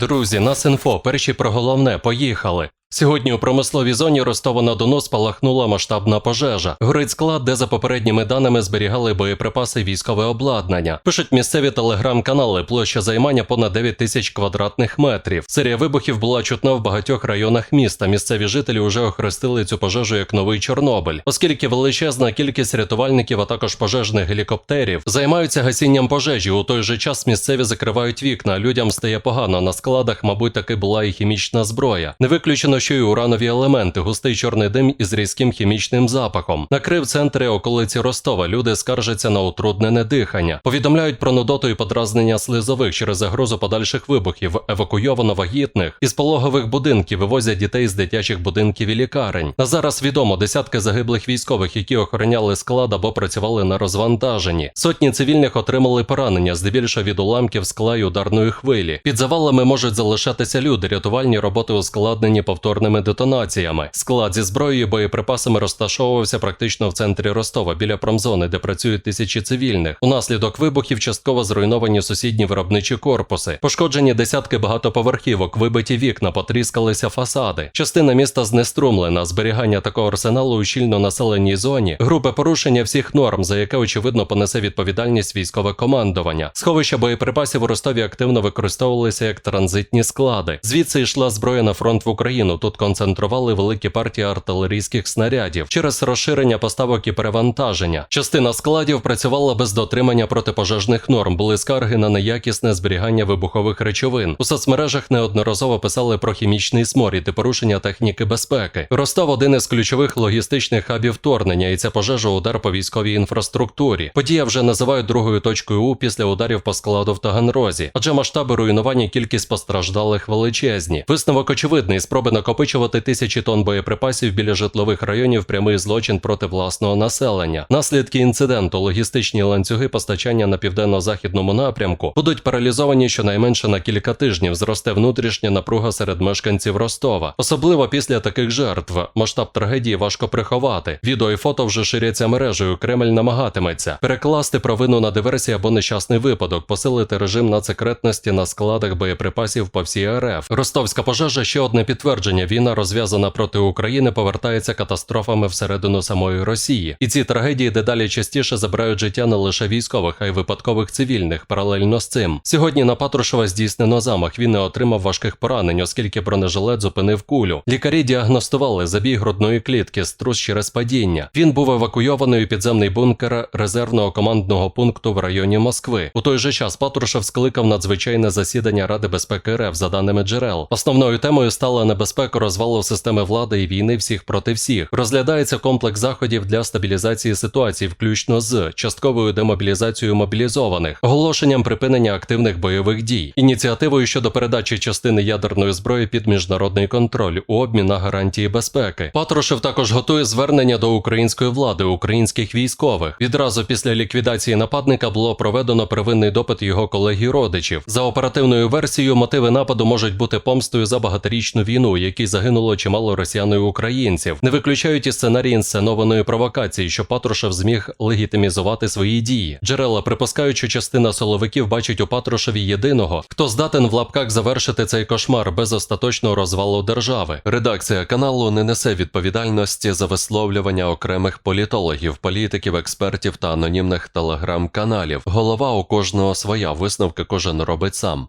Друзі, нас інфо, перші про головне, поїхали. Сьогодні у промисловій зоні Ростова-на-Дону спалахнула масштабна пожежа. Горить склад, де за попередніми даними зберігали боєприпаси військове обладнання. Пишуть місцеві телеграм-канали, площа займання понад 9 тисяч квадратних метрів. Серія вибухів була чутна в багатьох районах міста. Місцеві жителі вже охрестили цю пожежу як новий Чорнобиль, оскільки величезна кількість рятувальників, а також пожежних гелікоптерів займаються гасінням пожежі. У той же час місцеві закривають вікна. Людям стає погано. На складах, мабуть, таки була і хімічна зброя. Не виключено, що й уранові елементи, густий чорний дим із різким хімічним запахом. Накрив центри околиці Ростова. Люди скаржаться на утруднене дихання. Повідомляють про нудоту і подразнення слизових через загрозу подальших вибухів. Евакуйовано вагітних із пологових будинків вивозять дітей з дитячих будинків і лікарень. На зараз відомо десятки загиблих військових, які охороняли склад або працювали на розвантаженні. Сотні цивільних отримали поранення, здебільшого від уламків скла й ударної хвилі. Під завалами можуть залишатися люди. Рятувальні роботи ускладнені повторними детонаціями. Склад зі зброєю і боєприпасами розташовувався практично в центрі Ростова біля промзони, де працюють тисячі цивільних. Унаслідок вибухів частково зруйновані сусідні виробничі корпуси, пошкоджені десятки багатоповерхівок, вибиті вікна, потріскалися фасади. Частина міста знеструмлена. Зберігання такого арсеналу у щільно населеній зоні, групи порушення всіх норм, за яке очевидно понесе відповідальність військове командування. Сховища боєприпасів у Ростові активно використовувалися як транзитні склади. Звідси йшла зброя на фронт в Україну. Тут концентрували великі партії артилерійських снарядів через розширення поставок і перевантаження. Частина складів працювала без дотримання протипожежних норм. Були скарги на неякісне зберігання вибухових речовин. У соцмережах неодноразово писали про хімічний сморід і порушення техніки безпеки. Ростов один із ключових логістичних хабів вторгнення, і ця пожежа удар по військовій інфраструктурі. Подія вже називають другою точкою У після ударів по складу в Таганрозі, адже масштаби руйнування кількість постраждалих величезні. Висновок очевидний: спроби накопичувати тисячі тонн боєприпасів біля житлових районів прямий злочин проти власного населення. Наслідки інциденту, логістичні ланцюги постачання на південно-західному напрямку будуть паралізовані щонайменше на кілька тижнів. Зросте внутрішня напруга серед мешканців Ростова, особливо після таких жертв. Масштаб трагедії важко приховати. Відео і фото вже ширяться мережею. Кремль намагатиметься перекласти провину на диверсію або нещасний випадок, посилити режим надсекретності на складах боєприпасів по всій РФ. Ростовська пожежа ще одне підтвердження. Війна розв'язана проти України повертається катастрофами всередину самої Росії. І ці трагедії дедалі частіше забирають життя не лише військових, а й випадкових цивільних. Паралельно з цим сьогодні на Патрушева здійснено замах. Він не отримав важких поранень, оскільки бронежилет зупинив кулю. Лікарі діагностували забій грудної клітки, струс через падіння. Він був евакуйований у підземний бункер резервного командного пункту в районі Москви. У той же час Патрушев скликав надзвичайне засідання Ради безпеки РФ за даними джерел. Основною темою стала небезпека розвалу системи влади і війни всіх проти всіх. Розглядається комплекс заходів для стабілізації ситуації, включно з частковою демобілізацією мобілізованих, оголошенням припинення активних бойових дій, ініціативою щодо передачі частини ядерної зброї під міжнародний контроль у обмін на гарантії безпеки. Патрушев також готує звернення до української влади, українських військових. Відразу після ліквідації нападника було проведено первинний допит його колег і родичів. За оперативною версією, мотиви нападу можуть бути помстою за багаторічну війну, якій загинуло чимало росіян і українців. Не виключають і сценарій інсценованої провокації, що Патрушев зміг легітимізувати свої дії. Джерела припускають, що частина соловиків бачить у Патрушеві єдиного, хто здатен в лапках завершити цей кошмар без остаточного розвалу держави. Редакція каналу не несе відповідальності за висловлювання окремих політологів, політиків, експертів та анонімних телеграм-каналів. Голова у кожного своя висновки кожен робить сам.